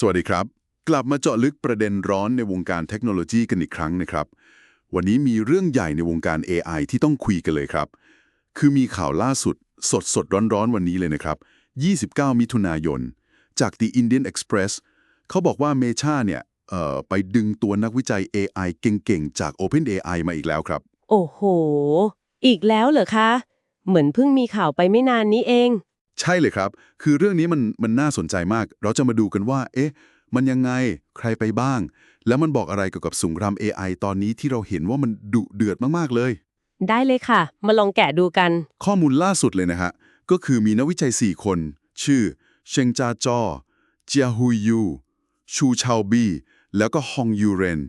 สวัสดีครับ กลับมาเจาะลึกประเด็นร้อนในวงการเทคโนโลยีกันอีกครั้งนะครับ วันนี้มีเรื่องใหญ่ในวงการ AI ที่ต้องคุยกันเลยครับ คือมีข่าวล่าสุด สดสดร้อนร้อนๆวันนี้เลยนะครับ 29 มิถุนายน จาก The Indian Express เขาบอกว่าเมชาเนี่ยเอ่อไปดึงตัวนักวิจัย AI เก่งๆ จาก OpenAI มาอีกแล้วครับ โอ้โห อีกแล้วเหรอคะ เหมือนเพิ่งมีข่าวไปไม่นานนี้เอง ใช่เลยครับ คือเรื่องนี้มันมันน่าสนใจมาก เราจะมาดูกันว่า เอ๊ะ มันยังไง ใครไปบ้าง แล้วมันบอกอะไรเกี่ยวกับสงคราม AI ตอนนี้ที่เราเห็นว่ามันดุเดือดมากๆเลย ได้เลยค่ะ มาลองแกะดูกัน ข้อมูลล่าสุดเลยนะฮะ ก็คือมีนักวิจัย 4 คน ชื่อ เชงจาจอ เจียฮุยยู ชูชาบี แล้วก็ฮองยูเรน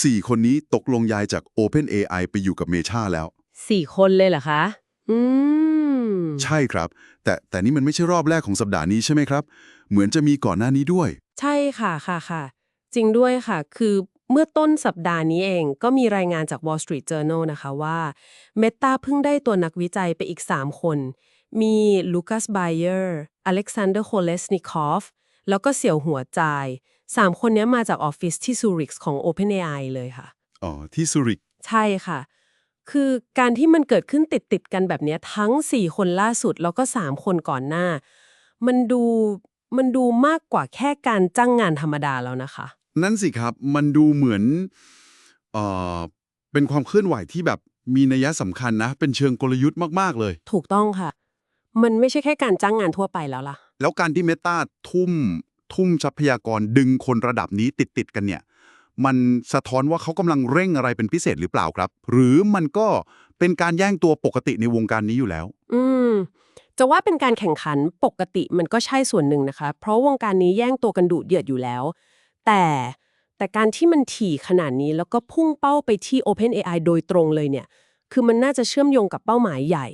สี่คนนี้ตกลงย้ายจาก OpenAI ไปอยู่กับเมชาแล้ว สี่คนเลยเหรอคะ อืม ใช่ครับ แต่แต่นี่มันไม่ใช่รอบแรกของสัปดาห์นี้ใช่ไหมครับ เหมือนจะมีก่อนหน้านี้ด้วย ใช่ค่ะค่ะค่ะ จริงด้วยค่ะ คือเมื่อต้นสัปดาห์นี้เองก็มีรายงานจาก Wall Street Journal นะคะว่า Meta เพิ่งได้ตัวนักวิจัยไปอีก 3 คน มีลูคัสไบเออร์อเล็กซานเดอร์โคเลสนิคอฟแล้วก็เสี่ยวหัวจาย3คนนี้มาจากออฟฟิศที่ซูริกของ OpenAI เลยค่ะ อ๋อ ที่ซูริก ใช่ค่ะ คือการที่มันเกิดขึ้นติดติดๆกันแบบเนี้ยทั้ง 4 คนล่าสุดแล้วก็ 3 คนก่อนหน้า มันดูมันดูมากกว่าแค่การจ้างงานธรรมดาแล้วนะคะ นั่นสิครับมันดูเหมือนเอ่อเป็นความเคลื่อนไหวที่แบบมีนัยสำคัญนะ เป็นเชิงกลยุทธ์มาก ๆ เลย ถูกต้องค่ะ มันไม่ใช่แค่การจ้างงานทั่วไปแล้วล่ะ แล้วการที่เมตาทุ่ม ทุ่มทรัพยากรดึงคนระดับนี้ติดติดๆกันเนี่ย มันสะท้อนว่าเขากำลังเร่งอะไรเป็นพิเศษหรือเปล่าครับ หรือมันก็เป็นการแย่งตัวปกติในวงการนี้อยู่แล้ว อืมจะว่าเป็นการแข่งขันปกติมันก็ใช่ส่วนหนึ่งนะคะ เพราะวงการนี้แย่งตัวกันดุเดือดอยู่แล้ว แต่แต่การที่มันถี่ขนาดนี้แล้วก็พุ่งเป้าไปที่ OpenAI โดยตรงเลยเนี่ย คือมันน่าจะเชื่อมโยงกับเป้าหมายใหญ่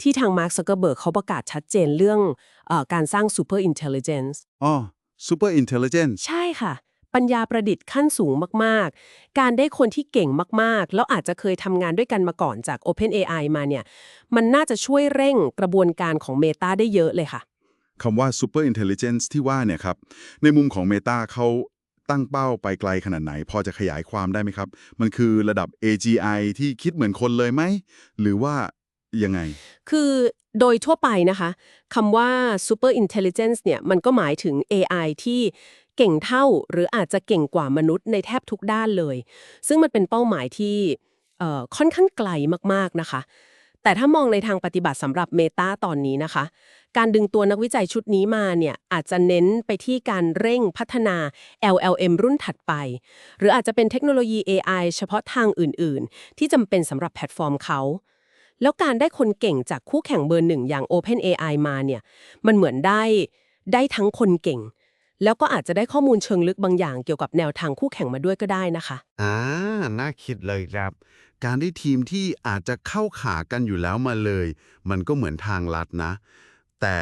ที่ทางมาร์คซักเกอร์เบิร์กเขาประกาศชัดเจนเรื่องเออการสร้าง Super Intelligence อ๋อ super intelligent ใช่ค่ะ ปัญญาประดิษฐ์ขั้นสูงมากๆ การได้คนที่เก่งมากๆ แล้วอาจจะเคยทำงานด้วยกันมาก่อนจาก OpenAI มาเนี่ย มันน่าจะช่วยเร่งกระบวนการของ Meta ได้เยอะเลยค่ะคำว่า super intelligence ที่ว่าเนี่ยครับ ในมุมของ Meta เขาตั้งเป้าไปไกลขนาดไหน พอจะขยายความได้ไหมครับ มันคือระดับ AGI ที่คิดเหมือนคนเลยไหม หรือว่ายังไง คือ โดยทั่วไปนะคะคำว่า super intelligence เนี่ยมันก็หมายถึง AI ที่เก่งเท่าหรืออาจจะเก่งกว่ามนุษย์ในแทบทุกด้านเลย ซึ่งมันเป็นเป้าหมายที่ค่อนข้างไกลมากๆนะคะ แต่ถ้ามองในทางปฏิบัติสำหรับ Meta ตอนนี้นะคะ การดึงตัวนักวิจัยชุดนี้มาเนี่ยอาจจะเน้นไปที่การเร่งพัฒนา LLM รุ่นถัดไป หรืออาจจะเป็นเทคโนโลยี AI เฉพาะทางอื่น ๆ ที่จำเป็นสำหรับแพลตฟอร์มเขา แล้วการได้คนเก่งจากคู่แข่งเบอร์หนึ่งอย่าง OpenAI มาเนี่ย มันเหมือนได้ได้ทั้งคนเก่ง แล้วก็อาจจะได้ข้อมูลเชิงลึกบางอย่างเกี่ยวกับแนวทางคู่แข่งมาด้วยก็ได้นะคะ อ่า น่าคิดเลยครับ การได้ทีมที่อาจจะเข้าขากันอยู่แล้วมาเลย มันก็เหมือนทางลัดนะ แต่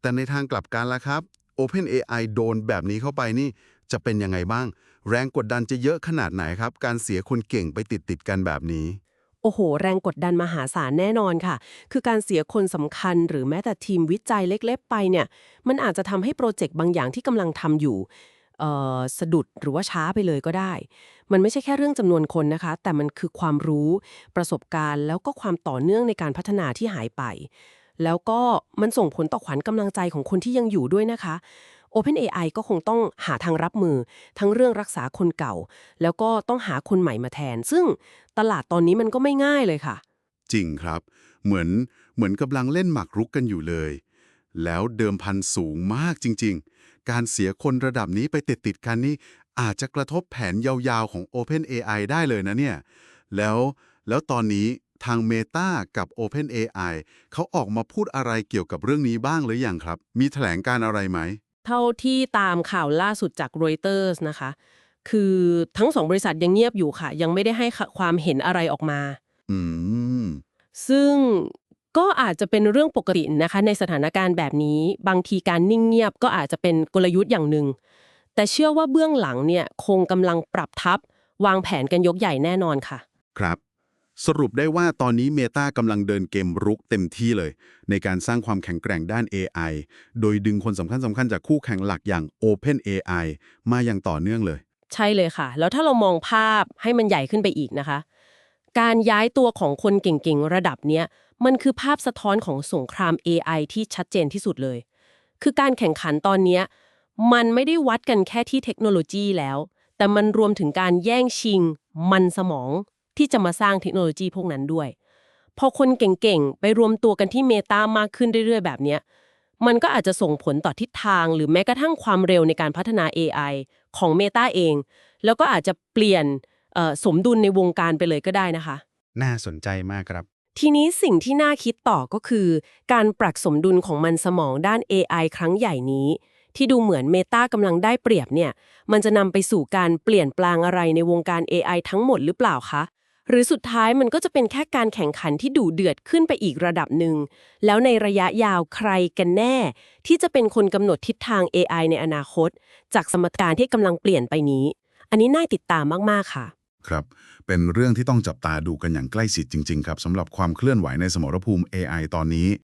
แต่ในทางกลับกันละครับ OpenAI โดนแบบนี้เข้าไปนี่จะเป็นยังไงบ้าง แรงกดดันจะเยอะขนาดไหนครับ การเสียคนเก่งไปติดติดกันแบบนี้ โอ้โห แรงกดดันมหาศาลแน่นอนค่ะ คือการเสียคนสำคัญหรือแม้แต่ทีมวิจัยเล็กๆ ไปเนี่ย มันอาจจะทำให้โปรเจกต์บางอย่างที่กำลังทำอยู่เอ่อสะดุดหรือว่าช้าไปเลยก็ได้ มันไม่ใช่แค่เรื่องจำนวนคนนะคะ แต่มันคือความรู้ ประสบการณ์ แล้วก็ความต่อเนื่องในการพัฒนาที่หายไป แล้วก็มันส่งผลต่อขวัญกำลังใจของคนที่ยังอยู่ด้วยนะคะ OpenAI ก็คงต้องหาทางรับมือ ทั้งเรื่องรักษาคนเก่า แล้วก็ต้องหาคนใหม่มาแทน ซึ่งตลาดตอนนี้มันก็ไม่ง่ายเลยค่ะ จริงครับ เหมือนเหมือนกำลังเล่นหมากรุกกันอยู่เลย แล้วเดิมพันสูงมากจริง ๆ การเสียคนระดับนี้ไปติดติดกันนี่อาจจะกระทบแผนยาวๆของ OpenAI ได้เลยนะเนี่ย แล้วแล้วตอนนี้ทาง Meta กับ OpenAI เขาออกมาพูดอะไรเกี่ยวกับเรื่องนี้บ้างหรือยังครับ มีแถลงการอะไรไหม เท่าที่ตามข่าวล่าสุดจาก Reuters นะคะ คือทั้งสองบริษัทยังเงียบอยู่ค่ะ ยังไม่ได้ให้ความเห็นอะไรออกมา อืม ซึ่งก็อาจจะเป็นเรื่องปกตินะคะ ในสถานการณ์แบบนี้ บางทีการนิ่งเงียบก็อาจจะเป็นกลยุทธ์อย่างหนึ่ง แต่เชื่อว่าเบื้องหลังเนี่ยคงกำลังปรับทับวางแผนกันยกใหญ่แน่นอนค่ะ ครับ สรุปได้ว่าตอนนี้ Meta กำลังเดินเกมรุกเต็มที่เลย ในการสร้างความแข็งแกร่งด้าน AI โดยดึงคนสำคัญสำคัญจากคู่แข่งหลักอย่าง OpenAI มาอย่างต่อเนื่องเลย ใช่เลยค่ะ แล้วถ้าเรามองภาพให้มันใหญ่ขึ้นไปอีกนะคะ การย้ายตัวของคนเก่งๆ ระดับเนี้ยมันคือภาพสะท้อนของสงคราม AI ที่ชัดเจนที่สุดเลย คือการแข่งขันตอนนี้มันไม่ได้วัดกันแค่ที่เทคโนโลยีแล้ว แต่มันรวมถึงการแย่งชิง มันสมอง ที่จะมาสร้างเทคโนโลยีพวกนั้นด้วย พอคนเก่งๆ ไปรวมตัวกันที่เมตามากขึ้นเรื่อยๆ แบบเนี้ยมันก็อาจจะส่งผลต่อทิศทาง หรือแม้กระทั่งความเร็วในการพัฒนา AI ของ Meta เอง แล้วก็อาจจะเปลี่ยนเอ่อสมดุลในวงการไปเลยก็ได้นะคะ น่าสนใจมากครับ ทีนี้สิ่งที่น่าคิดต่อก็คือ การปรับสมดุลของมันสมองด้าน AI ครั้งใหญ่นี้ ที่ดูเหมือน Meta กำลังได้เปรียบเนี่ย มันจะนำไปสู่การเปลี่ยนแปลงอะไรในวงการ AI ทั้งหมดหรือเปล่าคะ หรือสุดท้ายมันก็จะเป็นแค่การแข่งขันที่ดุเดือดขึ้นไปอีกระดับหนึ่ง แล้วในระยะยาวใครกันแน่ ที่จะเป็นคนกำหนดทิศทาง AI ในอนาคต จากสมการที่กำลังเปลี่ยนไปนี้ อันนี้น่าติดตามมาก ๆ ค่ะ ครับ เป็นเรื่องที่ต้องจับตาดูกันอย่างใกล้ชิดจริง ๆ ครับสำหรับความเคลื่อนไหวในสมรภูมิ AI ตอนนี้